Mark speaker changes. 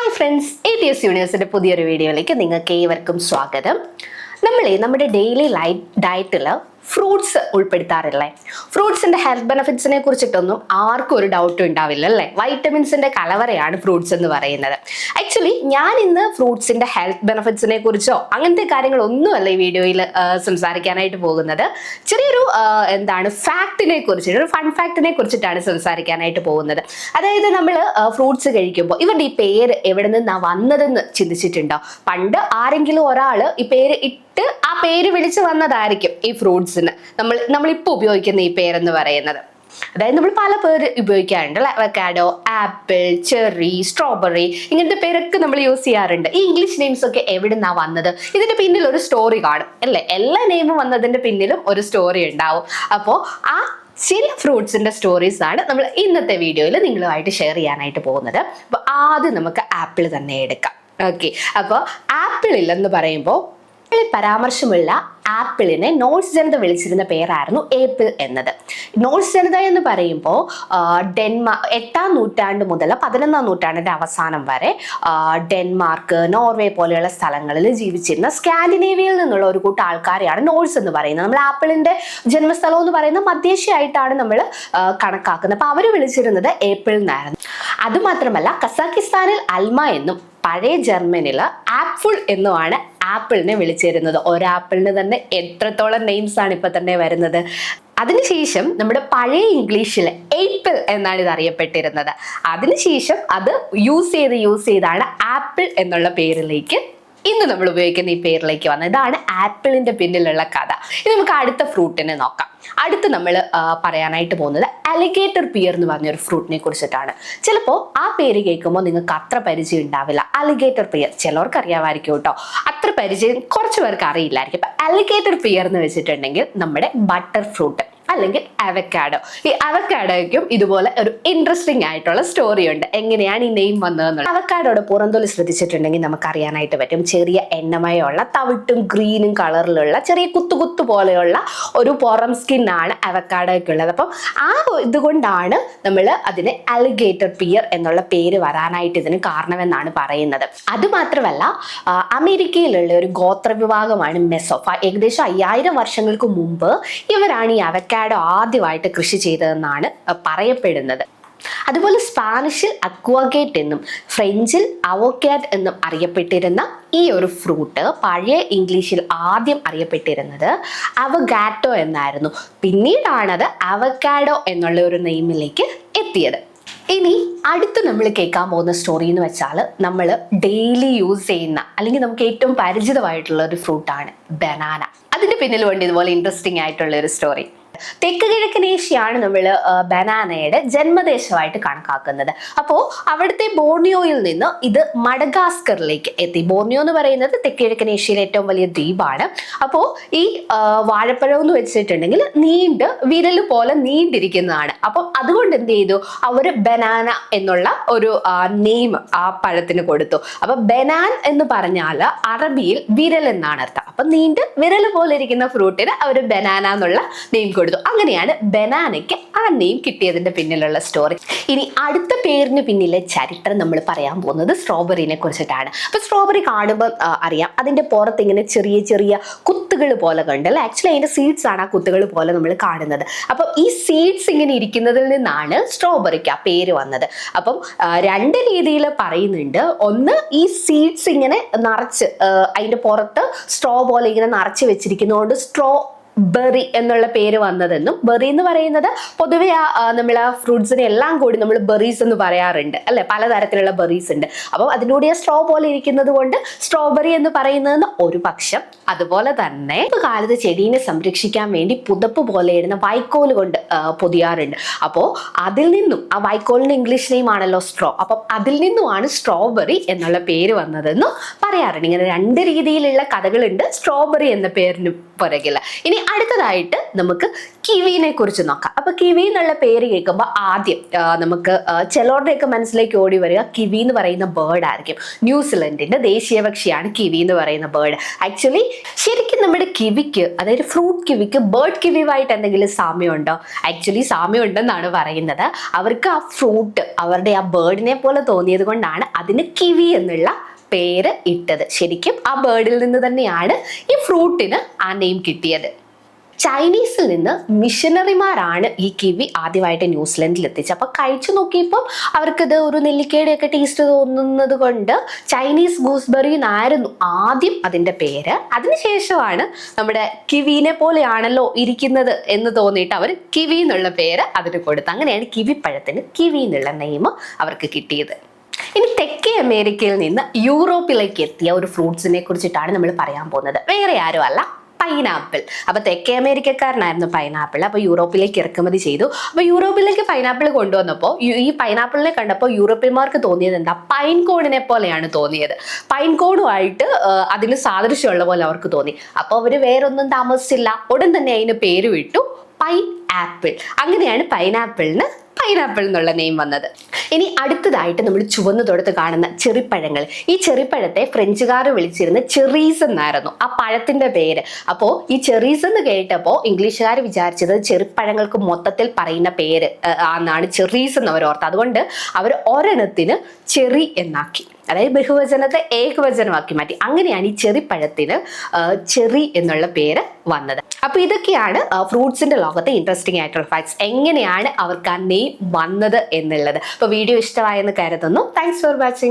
Speaker 1: Hi friends A T S യൂണിവേഴ്സിന്റെ പുതിയൊരു വീഡിയോയിലേക്ക് നിങ്ങൾക്ക് ഏവർക്കും സ്വാഗതം. നമ്മളെ നമ്മുടെ ഡെയിലി ലൈ ഡയറ്റിൽ ഫ്രൂട്ട്സ് ഉൾപ്പെടുത്താറില്ലേ? ഫ്രൂട്ട്സിന്റെ ഹെൽത്ത് ബെനിഫിറ്റ്സിനെ കുറിച്ചിട്ടൊന്നും ആർക്കും ഒരു ഡൗട്ടും ഉണ്ടാവില്ല അല്ലേ? വൈറ്റമിൻസിന്റെ കലവറയാണ് ഫ്രൂട്ട്സ് എന്ന് പറയുന്നത്. ആക്ച്വലി ഞാൻ ഇന്ന് ഫ്രൂട്ട്സിന്റെ ഹെൽത്ത് ബെനിഫിറ്റ്സിനെ കുറിച്ചോ അങ്ങനത്തെ കാര്യങ്ങളൊന്നുമല്ല ഈ വീഡിയോയിൽ സംസാരിക്കാനായിട്ട് പോകുന്നത്. ചെറിയൊരു എന്താണ് ഫാക്ടിനെ കുറിച്ചിട്ട് ഒരു ഫൺ ഫാക്ടിനെ കുറിച്ചിട്ടാണ് സംസാരിക്കാനായിട്ട് പോകുന്നത്. അതായത് നമ്മൾ ഫ്രൂട്ട്സ് കഴിക്കുമ്പോൾ ഇവരുടെ ഈ പേര് എവിടെ നിന്നാണ് വന്നതെന്ന് ചിന്തിച്ചിട്ടുണ്ടോ? പണ്ട് ആരെങ്കിലും ഒരാൾ ഈ പേര് ഇട്ട് ആ പേര് വിളിച്ച് വന്നതായിരിക്കും ഈ ഫ്രൂട്ട്സിന് നമ്മൾ നമ്മളിപ്പോൾ ഉപയോഗിക്കുന്ന ഈ പേരെന്ന് പറയുന്നത്. അതായത് നമ്മൾ പല പേര് ഉപയോഗിക്കാറുണ്ട് അവക്കാഡോ ആപ്പിൾ ചെറി സ്ട്രോബെറി ഇങ്ങനത്തെ പേരൊക്കെ നമ്മൾ യൂസ് ചെയ്യാറുണ്ട്. ഈ ഇംഗ്ലീഷ് നെയിംസ് ഒക്കെ എവിടെ നിന്നാണ് വന്നത്? ഇതിന്റെ പിന്നിൽ ഒരു സ്റ്റോറി കാണും അല്ലേ? എല്ലാ നെയിമും വന്നതിന്റെ പിന്നിലും ഒരു സ്റ്റോറി ഉണ്ടാവും. അപ്പോൾ ആ ചില ഫ്രൂട്ട്സിന്റെ സ്റ്റോറീസ് ആണ് നമ്മൾ ഇന്നത്തെ വീഡിയോയിൽ നിങ്ങളുമായിട്ട് ഷെയർ ചെയ്യാനായിട്ട് പോകുന്നത്. അപ്പോൾ ആദ്യം നമുക്ക് ആപ്പിൾ തന്നെ എടുക്കാം. ഓക്കെ അപ്പോൾ ആപ്പിൾ എന്ന് പറയുമ്പോൾ പരാമർശമുള്ള ആപ്പിളിനെ നോട്ട്സ് ജനത വിളിച്ചിരുന്ന പേരായിരുന്നു ഏപ്പിൾ എന്നത്. നോട്ട്സ് ജനത എന്ന് പറയുമ്പോൾ ഡെൻമാർ എട്ടാം നൂറ്റാണ്ട് മുതൽ പതിനൊന്നാം നൂറ്റാണ്ടിന്റെ അവസാനം വരെ ഡെൻമാർക്ക് നോർവേ പോലെയുള്ള സ്ഥലങ്ങളിൽ ജീവിച്ചിരുന്ന സ്കാൻഡിനേവിയയിൽ നിന്നുള്ള ഒരു കൂട്ടം ആൾക്കാരെയാണ് നോട്ട്സ് എന്ന് പറയുന്നത്. നമ്മൾ ആപ്പിളിന്റെ ജന്മസ്ഥലം എന്ന് പറയുന്നത് മധ്യേഷ്യയായിട്ടാണ് നമ്മൾ കണക്കാക്കുന്നത്. അപ്പൊ അവർ വിളിച്ചിരുന്നത് ഏപ്പിൾ എന്നായിരുന്നു. അതുമാത്രമല്ല കസാക്കിസ്ഥാനിൽ അൽമ എന്നും പഴയ ജർമ്മനിൽ ആപ്പിൾ എന്നുമാണ് ആപ്പിളിനെ വിളിച്ചിരുന്നത്. ഒരാപ്പിളിന് തന്നെ എത്രത്തോളം നെയിംസ് ആണ് ഇപ്പൊ തന്നെ വരുന്നത്. അതിനുശേഷം നമ്മുടെ പഴയ ഇംഗ്ലീഷിൽ ഏപ്പിൾ എന്നാണ് ഇത് അറിയപ്പെട്ടിരുന്നത്. അതിനുശേഷം അത് യൂസ് ചെയ്ത് യൂസ് ചെയ്താണ് ആപ്പിൾ എന്നുള്ള പേരിലേക്ക് ഇന്ന് നമ്മൾ ഉപയോഗിക്കുന്ന ഈ പേരിലേക്ക് വന്നത്. ഇതാണ് ആപ്പിളിന്റെ പിന്നിലുള്ള കഥ. ഇനി നമുക്ക് അടുത്ത ഫ്രൂട്ടിനെ നോക്കാം. അടുത്ത് നമ്മൾ പറയാനായിട്ട് പോകുന്നത് അലിഗേറ്റർ പിയർ എന്ന് പറഞ്ഞ ഒരു ഫ്രൂട്ടിനെ കുറിച്ചിട്ടാണ്. ചിലപ്പോൾ ആ പേര് കേൾക്കുമ്പോൾ നിങ്ങൾക്ക് അത്ര പരിചയം ഉണ്ടാവില്ല. അലിഗേറ്റർ പിയർ ചിലവർക്ക് അറിയാമായിരിക്കും കേട്ടോ. അത്ര പരിചയം കുറച്ച് പേർക്ക് അറിയില്ലായിരിക്കും. അപ്പൊ അലിഗേറ്റർ പിയർ എന്ന് വെച്ചിട്ടുണ്ടെങ്കിൽ നമ്മുടെ ബട്ടർ ഫ്രൂട്ട് അല്ലെങ്കിൽ അവക്കാഡോ ഈ അവക്കാഡോയ്ക്കും ഇതുപോലെ ഒരു ഇൻട്രസ്റ്റിംഗ് ആയിട്ടുള്ള സ്റ്റോറി ഉണ്ട്. എങ്ങനെയാണ് ഈ നെയിം വന്നതെന്നുള്ളത്. അവക്കാഡോയുടെ പുറന്തൊലി ശ്രദ്ധിച്ചിട്ടുണ്ടെങ്കിൽ നമുക്ക് അറിയാനായിട്ട് പറ്റും. ചെറിയ എണ്ണമയമുള്ള തവിട്ടും ഗ്രീനും കളറിലുള്ള ചെറിയ കുത്തുകുത്തു കുത്തു പോലെയുള്ള ഒരു പുറം സ്കിന്നാണ് അവക്കാഡോയ്ക്കുള്ളത് അപ്പം ആ ഇതുകൊണ്ടാണ് നമ്മൾ അതിന് അലിഗേറ്റർ പിയർ എന്നുള്ള പേര് വരാനായിട്ട് ഇതിന് കാരണമെന്നാണ് പറയുന്നത്. അതുമാത്രമല്ല മാത്രമല്ല അമേരിക്കയിലുള്ള ഒരു ഗോത്ര വിഭാഗമാണ് മെസോഫ ഏകദേശം അയ്യായിരം വർഷങ്ങൾക്ക് മുമ്പ് ഇവരാണ് ഈ അവക്കാഡോ ആദ്യമായിട്ട് കൃഷി ചെയ്തതെന്നാണ് പറയപ്പെടുന്നത്. അതുപോലെ സ്പാനിഷിൽ അക്വാഗേറ്റ് എന്നും ഫ്രഞ്ചിൽ അവോക്കാറ്റ് എന്നും അറിയപ്പെട്ടിരുന്ന ഈ ഒരു ഫ്രൂട്ട് പഴയ ഇംഗ്ലീഷിൽ ആദ്യം അറിയപ്പെട്ടിരുന്നത് അവഗാറ്റോ എന്നായിരുന്നു. പിന്നീടാണത് അവക്കാഡോ എന്നുള്ള ഒരു നെയിമിലേക്ക് എത്തിയത്. ഇനി അടുത്ത് നമ്മൾ കേൾക്കാൻ പോകുന്ന സ്റ്റോറി എന്ന് വെച്ചാൽ നമ്മൾ ഡെയിലി യൂസ് ചെയ്യുന്ന അല്ലെങ്കിൽ നമുക്ക് ഏറ്റവും പരിചിതമായിട്ടുള്ള ഒരു ഫ്രൂട്ടാണ് ബനാന അതിന്റെ വേണ്ടി ഇതുപോലെ ഇൻട്രസ്റ്റിംഗ് ആയിട്ടുള്ള ഒരു സ്റ്റോറി തെക്ക് കിഴക്കൻ ഏഷ്യയാണ് നമ്മൾ ബനാനയുടെ ജന്മദേശമായിട്ട് കണക്കാക്കുന്നത്. അപ്പോൾ അവിടുത്തെ ബോർണിയോയിൽ നിന്ന് ഇത് മഡഗാസ്കറിലേക്ക് എത്തി. ബോർണിയോ എന്ന് പറയുന്നത് തെക്ക് കിഴക്കൻ ഏഷ്യയിലെ ഏറ്റവും വലിയ ദ്വീപാണ്. അപ്പോൾ ഈ വാഴപ്പഴം എന്ന് വെച്ചിട്ടുണ്ടെങ്കിൽ നീണ്ട് വിരൽ പോലെ നീണ്ടിരിക്കുന്നതാണ്. അപ്പം അതുകൊണ്ട് എന്ത് ചെയ്തു? അവർ ബനാന എന്നുള്ള ഒരു നെയിം ആ പഴത്തിന് കൊടുത്തു. അപ്പൊ ബനാൻ എന്ന് പറഞ്ഞാൽ അറബിയിൽ വിരൽ എന്നാണ് അർത്ഥം. അപ്പൊ നീണ്ട് വിരൽ പോലെ ഇരിക്കുന്ന ഫ്രൂട്ടിന് അവർ ബനാന എന്നുള്ള നെയിം കൊടുത്തു. അങ്ങനെയാണ് ബനാനയ്ക്ക് നെയിം കിട്ടിയതിന്റെ പിന്നിലുള്ള സ്റ്റോറി ഇനി അടുത്ത പേരിന് പിന്നിലെ ചരിത്രം നമ്മൾ പറയാൻ പോകുന്നത് സ്ട്രോബെറിനെ കുറിച്ചിട്ടാണ്. അപ്പൊ സ്ട്രോബെറി കാണുമ്പോൾ അറിയാം. അതിന്റെ പുറത്ത് ഇങ്ങനെ ചെറിയ ചെറിയ കുത്തുകൾ പോലെ കണ്ട് അല്ലെ? ആക്ച്വലി അതിന്റെ സീഡ്സ് ആണ് ആ കുത്തുകൾ പോലെ നമ്മൾ കാണുന്നത്. അപ്പം ഈ സീഡ്സ് ഇങ്ങനെ ഇരിക്കുന്നതിൽ നിന്നാണ് സ്ട്രോബെറിക്ക് ആ പേര് വന്നത്. അപ്പം രണ്ട് രീതിയിൽ പറയുന്നുണ്ട്. ഒന്ന് ഈ സീഡ്സ് ഇങ്ങനെ നിറച്ച് അതിന്റെ പുറത്ത് സ്ട്രോ പോലെ ഇങ്ങനെ നിറച്ച് വെച്ചിരിക്കുന്നതുകൊണ്ട് സ്ട്രോ ബെറി എന്നുള്ള പേര് വന്നതെന്നും ബെറി എന്ന് പറയുന്നത് പൊതുവെ നമ്മൾ ആ ഫ്രൂട്ട്സിനെ എല്ലാം കൂടി നമ്മൾ ബെറീസ് എന്ന് പറയാറുണ്ട് അല്ലെ? പലതരത്തിലുള്ള ബെറീസ് ഉണ്ട്. അപ്പം അതിന്റെ ആ സ്ട്രോ പോലെ ഇരിക്കുന്നത് കൊണ്ട് സ്ട്രോബെറി എന്ന് പറയുന്നതെന്ന് ഒരു പക്ഷം. അതുപോലെ തന്നെ കാലത്ത് ചെടീനെ സംരക്ഷിക്കാൻ വേണ്ടി പുതപ്പ് പോലെ ഇടുന്ന വൈക്കോൽ കൊണ്ട് പൊതിയാറുണ്ട്. അപ്പോൾ അതിൽ നിന്നും ആ വൈക്കോലിന്റെ ഇംഗ്ലീഷ് നെയിം ആണല്ലോ സ്ട്രോ. അപ്പം അതിൽ നിന്നുമാണ് സ്ട്രോബെറി എന്നുള്ള പേര് വന്നതെന്ന് പറയാറുണ്ട്. ഇങ്ങനെ രണ്ട് രീതിയിലുള്ള കഥകളുണ്ട് സ്ട്രോബെറി എന്ന പേരിന് പുറകിൽ. ഇനി അടുത്തതായിട്ട് നമുക്ക് കിവിനെ കുറിച്ച് നോക്കാം. അപ്പൊ കിവി എന്നുള്ള പേര് കേൾക്കുമ്പോൾ ആദ്യം നമുക്ക് ചിലരുടെയൊക്കെ മനസ്സിലേക്ക് ഓടി വരിക. കിവി എന്ന് പറയുന്ന ബേർഡ് ആയിരിക്കും. ന്യൂസിലൻഡിന്റെ ദേശീയ പക്ഷിയാണ് കിവി എന്ന് പറയുന്ന ബേർഡ് ആക്ച്വലി ശരിക്കും നമ്മുടെ കിവിക്ക് അതായത് ഫ്രൂട്ട് കിവിക്ക് ബേർഡ് കിവിയുമായിട്ട് എന്തെങ്കിലും സാമ്യമുണ്ടോ? ആക്ച്വലി സാമ്യമുണ്ടെന്നാണ് പറയുന്നത്. അവർക്ക് ആ ഫ്രൂട്ട് അവരുടെ ആ ബേർഡിനെ പോലെ തോന്നിയത് കൊണ്ടാണ് അതിന് കിവി എന്നുള്ള പേര് ഇട്ടത്. ശരിക്കും ആ ബേർഡിൽ നിന്ന് തന്നെയാണ് ഈ ഫ്രൂട്ടിന് ആ നെയിം കിട്ടിയത്. ചൈനീസിൽ നിന്ന് മിഷനറിമാരാണ് ഈ കിവി ആദ്യമായിട്ട് ന്യൂസിലൻഡിൽ എത്തിച്ചത് അപ്പൊ കഴിച്ചു നോക്കിയപ്പോൾ അവർക്കിത് ഒരു നെല്ലിക്കയുടെ ഒക്കെ ടേസ്റ്റ് തോന്നുന്നത് കൊണ്ട് ചൈനീസ് ഗൂസ്ബെറി എന്നായിരുന്നു ആദ്യം അതിന്റെ പേര്. അതിനുശേഷമാണ് നമ്മുടെ കിവിനെ പോലെയാണല്ലോ ഇരിക്കുന്നത് എന്ന് തോന്നിയിട്ട് അവർ കിവി എന്നുള്ള പേര് അതിന് കൊടുത്തു. അങ്ങനെയാണ് കിവി പഴത്തിന് കിവി എന്നുള്ള നെയിം അവർക്ക് കിട്ടിയത്. ഇനി തെക്കേ അമേരിക്കയിൽ നിന്ന് യൂറോപ്പിലേക്ക് എത്തിയ ഒരു ഫ്രൂട്ട്സിനെ കുറിച്ചിട്ടാണ് നമ്മൾ പറയാൻ പോകുന്നത്. വേറെ ആരും അല്ല പൈനാപ്പിൾ അപ്പൊ തെക്കേ അമേരിക്കക്കാരനായിരുന്നു പൈനാപ്പിൾ അപ്പൊ യൂറോപ്പിലേക്ക് ഇറക്കുമതി ചെയ്തു. അപ്പൊ യൂറോപ്പിലേക്ക് പൈനാപ്പിൾ കൊണ്ടുവന്നപ്പോൾ ഈ പൈനാപ്പിളിനെ കണ്ടപ്പോൾ യൂറോപ്യന്മാർക്ക് തോന്നിയത് എന്താ? പൈൻ കോണിനെ പോലെയാണ് തോന്നിയത്. പൈൻ കോണുമായിട്ട് അതിന് സാദൃശ്യമുള്ള പോലെ അവർക്ക് തോന്നി. അപ്പോൾ അവർ വേറൊന്നും താമസിച്ചില്ല. ഉടൻ തന്നെ അതിന് പേര് വിട്ടു പൈൻ ആപ്പിൾ അങ്ങനെയാണ് പൈനാപ്പിളിന് പൈനാപ്പിൾ എന്നുള്ള നെയിം വന്നത്. ഇനി അടുത്തതായിട്ട് നമ്മൾ ചുവന്നു തൊടുത്ത് കാണുന്ന ചെറിപ്പഴങ്ങൾ. ഈ ചെറിപ്പഴത്തെ ഫ്രഞ്ചുകാർ വിളിച്ചിരുന്ന ചെറീസ് എന്നായിരുന്നു. ആ പഴത്തിന്റെ പേര്. അപ്പോൾ ഈ ചെറീസ് എന്ന് കേട്ടപ്പോൾ ഇംഗ്ലീഷുകാർ വിചാരിച്ചത് ചെറിപ്പഴങ്ങൾക്ക് മൊത്തത്തിൽ പറയുന്ന പേര് എന്നാണ് ചെറീസ് എന്ന് അവർ ഓർത്ത് അതുകൊണ്ട് അവർ ഒരെണ്ണത്തിന് ചെറി എന്നാക്കി. അതായത് ബഹുവചനത്തെ ഏകവചനമാക്കി മാറ്റി. അങ്ങനെയാണ് ഈ ചെറിപ്പഴത്തിന് പഴത്തിന് ചെറി എന്നുള്ള പേര് വന്നത്. അപ്പൊ ഇതൊക്കെയാണ് ഫ്രൂട്ട്സിന്റെ ലോകത്തെ ഇൻട്രസ്റ്റിംഗ് ആയിട്ടുള്ള ഫാക്ട്സ് എങ്ങനെയാണ് അവർക്ക് ആ നെയിം വന്നത് എന്നുള്ളത്. അപ്പൊ വീഡിയോ ഇഷ്ടമായെന്ന് കരുതുന്നു. Thanks for watching